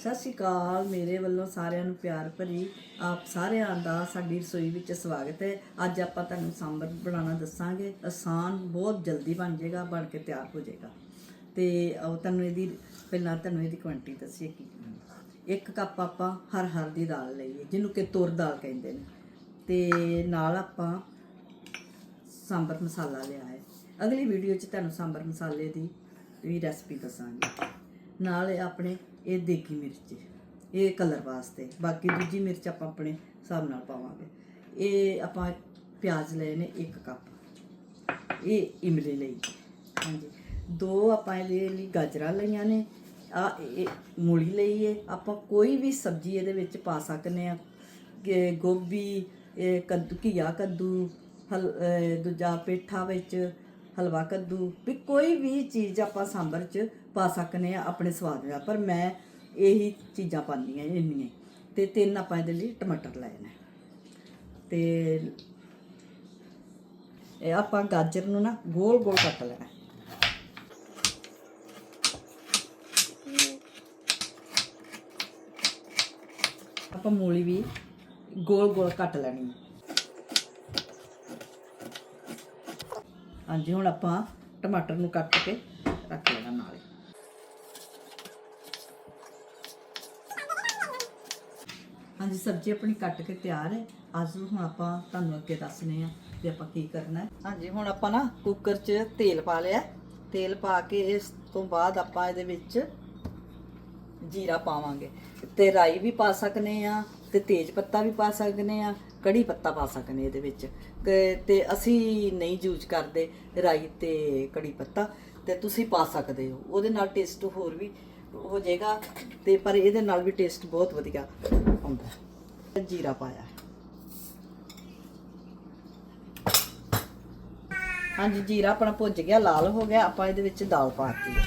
ਸਤਿ ਸ਼੍ਰੀ ਅਕਾਲ, ਮੇਰੇ ਵੱਲੋਂ ਸਾਰਿਆਂ ਨੂੰ ਪਿਆਰ ਭਰੀ, ਆਪ ਸਾਰਿਆਂ ਦਾ ਸਾਡੀ ਰਸੋਈ ਵਿੱਚ ਸਵਾਗਤ ਹੈ। ਅੱਜ ਆਪਾਂ ਤੁਹਾਨੂੰ ਸਾਂਬਰ ਬਣਾਉਣਾ ਦੱਸਾਂਗੇ। ਆਸਾਨ, ਬਹੁਤ ਜਲਦੀ ਬਣ ਜਾਏਗਾ, ਬਣ ਕੇ ਤਿਆਰ ਹੋ ਜਾਏਗਾ। ਤੇ ਉਹ ਤੁਹਾਨੂੰ ਇਹਦੀ, ਪਹਿਲਾਂ ਤੁਹਾਨੂੰ ਇਹਦੀ ਕੁਆਂਟੀਟੀ ਦੱਸੀਏ ਕੀ। ਇੱਕ ਕੱਪ ਆਪਾਂ ਹਰ ਹਰ ਦੀ ਦਾਲ ਲਈਏ, ਜਿਹਨੂੰ ਕਿ ਤੁਰ ਦਾਲ ਕਹਿੰਦੇ ਨੇ। ਤੇ ਨਾਲ ਆਪਾਂ ਸਾਂਬਰ ਮਸਾਲਾ ਲਿਆ ਹੈ। ਅਗਲੀ ਵੀਡੀਓ 'ਚ ਤੁਹਾਨੂੰ ਸਾਂਬਰ ਮਸਾਲੇ ਦੀ ਵੀ ਰੈਸਪੀ ਦੱਸਾਂਗੇ। ਨਾਲ ਆਪਣੇ ਇਹ ਦੇਗੀ ਮਿਰਚ, ਇਹ ਕਲਰ ਵਾਸਤੇ। ਬਾਕੀ ਦੂਜੀ ਮਿਰਚ ਆਪਾਂ ਆਪਣੇ ਹਿਸਾਬ ਨਾਲ ਪਾਵਾਂਗੇ। ਇਹ ਆਪਾਂ ਪਿਆਜ਼ ਲਏ ਨੇ 1 ਕੱਪ। ਇਹ ਇਮਲੀ ਲਈ। ਹਾਂਜੀ। ਦੋ ਆਪਾਂ ਇਹਦੇ ਲਈ ਗਾਜਰਾਂ ਲਈਆਂ ਨੇ। ਆ ਇਹ ਮੂਲੀ ਲਈ ਹੈ ਆਪਾਂ ਕੋਈ ਵੀ ਸਬਜ਼ੀ ਇਹਦੇ ਵਿੱਚ ਪਾ ਸਕਨੇ ਆ ਗੋਭੀ, ਇਹ ਕੱਦੂ, ਘੀਆ ਕੱਦੂ, ਹਲ ਦੂਜਾ ਪੇਠਾ ਵਿੱਚ ਹਲਵਾ ਕੱਦੂ। ਵੀ ਕੋਈ ਵੀ ਚੀਜ਼ ਆਪਾਂ ਸਾਂਬਰ 'ਚ ਪਾ ਸਕਨੇ ਆ ਆਪਣੇ ਸਵਾਦ ਦਾ ਪਰ ਮੈਂ ਇਹੀ ਚੀਜ਼ਾਂ ਪਾਉਂਦੀਆਂ ਇੰਨੀਆਂ ਹੀ। ਤੇ ਤਿੰਨ ਆਪਾਂ ਇਹਦੇ ਲਈ ਟਮਾਟਰ ਲਏ ਨੇ ਤੇ ਇਹ ਆਪਾਂ ਗਾਜਰ ਨੂੰ ਨਾ ਗੋਲ ਗੋਲ ਕੱਟ ਲੈਣਾ। ਆਪਾਂ ਮੂਲੀ ਵੀ ਗੋਲ ਗੋਲ ਕੱਟ ਲੈਣੀ ਹੈ ਹਾਂਜੀ, ਹੁਣ ਆਪਾਂ ਟਮਾਟਰ ਨੂੰ ਕੱਟ ਕੇ ਰੱਖ ਲੈਣਾ ਨਾਲੇ। ਹਾਂਜੀ, ਸਬਜ਼ੀ ਆਪਣੀ ਕੱਟ ਕੇ ਤਿਆਰ ਹੈ। ਅੱਜ ਹੁਣ ਆਪਾਂ ਤੁਹਾਨੂੰ ਅੱਗੇ ਦੱਸਨੇ ਆ ਕਿ ਆਪਾਂ ਕੀ ਕਰਨਾ ਹੈ। ਹਾਂਜੀ, ਹੁਣ ਆਪਾਂ ਨਾ ਕੁੱਕਰ 'ਚ ਤੇਲ ਪਾ ਲਿਆ ਤੇਲ ਪਾ ਕੇ ਇਸ ਤੋਂ ਬਾਅਦ ਆਪਾਂ ਇਹਦੇ ਵਿੱਚ ਜੀਰਾ ਪਾਵਾਂਗੇ। ਤੇ ਰਾਈ ਵੀ ਪਾ ਸਕਨੇ ਆ, ਤੇ ਤੇਜ ਪੱਤਾ ਵੀ ਪਾ ਸਕਨੇ ਆ, ਕੜੀ ਪੱਤਾ ਪਾ ਸਕਨੇ ਇਹਦੇ ਵਿੱਚ। ਤੇ- ਤੇ ਅਸੀਂ ਨਹੀਂ ਯੂਜ਼ ਕਰਦੇ ਰਾਈ ਤੇ ਕੜੀ ਪੱਤਾ, ਤੇ ਤੁਸੀਂ ਪਾ ਸਕਦੇ ਹੋ। ਉਹਦੇ ਨਾਲ ਟੇਸਟ ਹੋਰ ਵੀ ਹੋ ਜਾਏਗਾ ਤੇ ਪਰ ਇਹਦੇ ਨਾਲ ਵੀ ਟੇਸਟ ਬਹੁਤ ਵਧੀਆ ਆਉਂਦਾ ਜੀਰਾ ਪਾਇਆ ਹਾਂਜੀ, ਜੀਰਾ ਆਪਣਾ ਭੁੱਜ ਗਿਆ, ਲਾਲ ਹੋ ਗਿਆ, ਆਪਾਂ ਇਹਦੇ ਵਿੱਚ ਦਾਲ ਪਾਤੀ ਹੈ।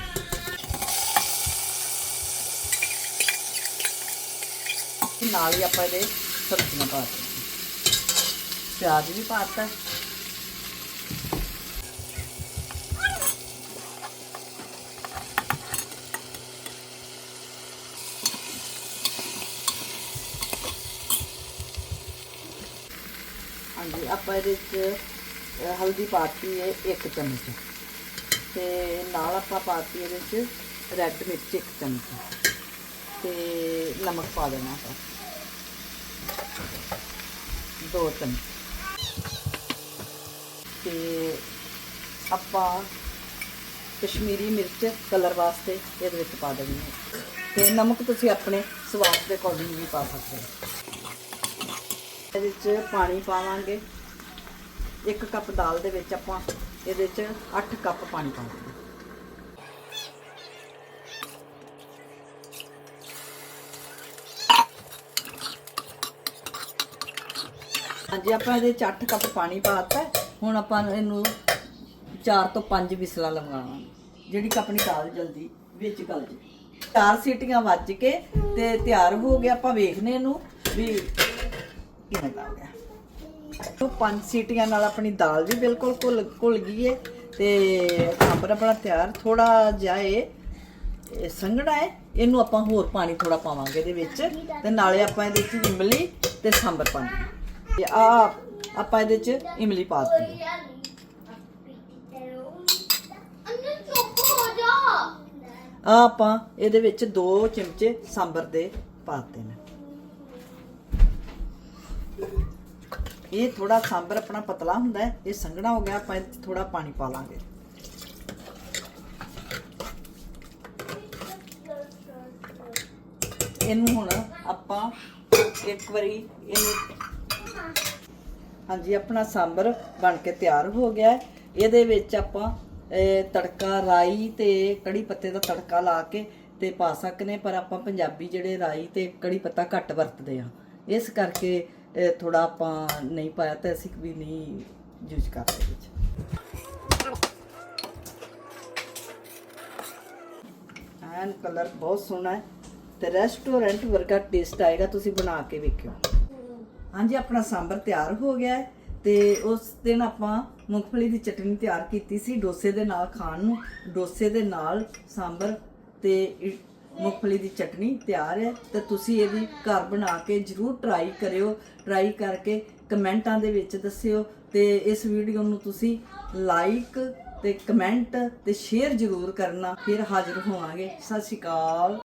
ਨਾਲ ਹੀ ਆਪਾਂ ਇਹਦੇ ਸਬਜ਼ੀਆਂ ਪਾ ਦਿੱਤੀਆਂ। ਪਿਆਜ਼ ਵੀ ਪਾਤਾ ਹਾਂਜੀ ਆਪਾਂ ਇਹਦੇ ਵਿੱਚ ਹਲਦੀ ਪਾਤੀ ਹੈ 1 ਚਮਚ। ਤੇ ਨਾਲ ਆਪਾਂ ਪਾਤੀ ਇਹਦੇ ਵਿੱਚ ਰੈੱਡ ਮਿਰਚ 1 ਚਮਚ। ਤੇ ਨਮਕ ਪਾ ਦੇਣਾ ਆਪਾਂ। ਦੋ ਚਮਚ। ਤੇ ਆਪਾਂ ਕਸ਼ਮੀਰੀ ਮਿਰਚ ਕਲਰ ਵਾਸਤੇ ਇਹਦੇ ਵਿੱਚ ਪਾ ਦੇਣੀ ਹੈ। ਤੇ ਨਮਕ ਤੁਸੀਂ ਆਪਣੇ ਸਵਾਦ ਦੇ ਅਕੋਰਡਿੰਗ ਵੀ ਪਾ ਸਕਦੇ ਹੋ। ਇਹਦੇ ਵਿੱਚ ਪਾਣੀ ਪਾਵਾਂਗੇ। ਇੱਕ ਕੱਪ ਦਾਲ ਦੇ ਵਿੱਚ ਆਪਾਂ ਇਹਦੇ ਵਿੱਚ 8 ਕੱਪ ਪਾਣੀ ਪਾਵਾਂਗੇ। ਹਾਂਜੀ, ਆਪਾਂ ਇਹਦੇ ਚ 8 ਕੱਪ ਪਾਣੀ ਪਾਤਾ। ਹੁਣ ਆਪਾਂ ਇਹਨੂੰ 4 ਤੋਂ 5 ਵਿਸਲਾਂ ਲਗਾਉਣਾ ਜਿਹੜੀ ਕਿ ਆਪਣੀ ਦਾਲ ਜਲਦੀ ਵਿੱਚ ਗਲ ਜੇ। ਚਾਰ ਸੀਟੀਆਂ ਵੱਜ ਕੇ ਤੇ ਤਿਆਰ ਹੋ ਗਿਆ ਆਪਾਂ ਵੇਖਨੇ ਇਹਨੂੰ ਵੀ ਕਿਵੇਂ ਦਾ ਹੋ ਗਿਆ? ਤੋਂ ਪੰਜ ਸੀਟੀਆਂ ਨਾਲ ਆਪਣੀ ਦਾਲ ਵੀ ਬਿਲਕੁਲ ਘੁਲ ਘੁਲ ਗਈ ਹੈ ਤੇ ਸਾਂਬਰ ਆਪਣਾ ਤਿਆਰ ਥੋੜਾ ਜਿਹਾ ਇਹ ਸੰਘਣਾ ਹੈ ਇਹਨੂੰ ਆਪਾਂ ਹੋਰ ਪਾਣੀ ਥੋੜਾ ਪਾਵਾਂਗੇ ਇਹਦੇ ਵਿੱਚ ਤੇ ਨਾਲੇ ਆਪਾਂ ਇਹਦੇ ਵਿੱਚ ਇਮਲੀ ਤੇ ਸਾਂਬਰ ਪਾਣੀ ਤੇ ਆ ਆਪਾਂ ਇਹਦੇ ਚ ਇਮਲੀ ਪਾ ਦਿੱਤੀ ਹੈ। ਆ ਆਪਾਂ ਇਹਦੇ ਵਿੱਚ 2 ਚਮਚੇ ਸਾਂਬਰ ਦੇ ਪਾਤੇ ਨੇ। ਇਹ ਥੋੜਾ ਸਾਂਬਰ ਆਪਣਾ ਪਤਲਾ ਹੁੰਦਾ ਹੈ, ਇਹ ਸੰਘਣਾ ਹੋ ਗਿਆ, ਆਪਾਂ ਇਹ ਥੋੜਾ ਪਾਣੀ ਪਾ ਲਾਂਗੇ। ਇਹਨੂੰ ਹੁਣ ਆਪਾਂ ਇੱਕ ਵਾਰੀ ਇਹਨੂੰ ਹਾਂਜੀ, ਆਪਣਾ ਸਾਂਬਰ ਬਣ ਕੇ ਤਿਆਰ ਹੋ ਗਿਆ ਇਹਦੇ ਵਿੱਚ ਆਪਾਂ ਤੜਕਾ, ਰਾਈ ਤੇ ਕੜੀ ਪੱਤੇ ਦਾ ਤੜਕਾ ਲਾ ਕੇ ਤੇ ਪਾ ਸਕਨੇ ਪਰ ਆਪਾਂ ਪੰਜਾਬੀ ਜਿਹੜੇ ਰਾਈ ਤੇ ਕੜੀ ਪੱਤਾ ਘੱਟ ਵਰਤਦੇ ਆ ਇਸ ਕਰਕੇ ਥੋੜਾ ਆਪਾਂ ਨਹੀਂ ਪਾਇਆ ਤਾਂ ਅਸੀਂ ਵੀ ਨਹੀਂ ਯੂਜ਼ ਕਰਦੇ ਵਿੱਚ। ਐਨ ਕਲਰ ਬਹੁਤ ਸੋਹਣਾ ਹੈ ਤੇ ਰੈਸਟੋਰੈਂਟ ਵਰਗਾ ਟੇਸਟ ਆਏਗਾ, ਤੁਸੀਂ ਬਣਾ ਕੇ ਵੇਖਿਓ। ਹਾਂਜੀ, ਆਪਣਾ ਸਾਂਬਰ ਤਿਆਰ ਹੋ ਗਿਆ ਹੈ ਤੇ ਉਸ ਦਿਨ ਆਪਾਂ ਮੂੰਗਫਲੀ ਦੀ ਚਟਨੀ ਤਿਆਰ ਕੀਤੀ ਸੀ, ਡੋਸੇ ਦੇ ਨਾਲ ਖਾਣ ਨੂੰ, ਡੋਸੇ ਦੇ ਨਾਲ ਸਾਂਬਰ ਤੇ ਮੂੰਗਫਲੀ ਦੀ ਚਟਨੀ ਤਿਆਰ ਹੈ ਤੇ ਤੁਸੀਂ ਇਹਦੀ ਘਰ ਬਣਾ ਕੇ ਜਰੂਰ ਟਰਾਈ ਕਰਿਓ ਟਰਾਈ ਕਰਕੇ ਕਮੈਂਟਾਂ ਦੇ ਵਿੱਚ ਦੱਸਿਓ ਤੇ ਇਸ ਵੀਡੀਓ ਨੂੰ ਤੁਸੀਂ ਲਾਈਕ ਤੇ ਕਮੈਂਟ ਤੇ ਸ਼ੇਅਰ ਜਰੂਰ ਕਰਨਾ। ਫਿਰ ਹਾਜ਼ਰ ਹੋਵਾਂਗੇ। ਸਤਿ ਸ਼੍ਰੀ ਅਕਾਲ।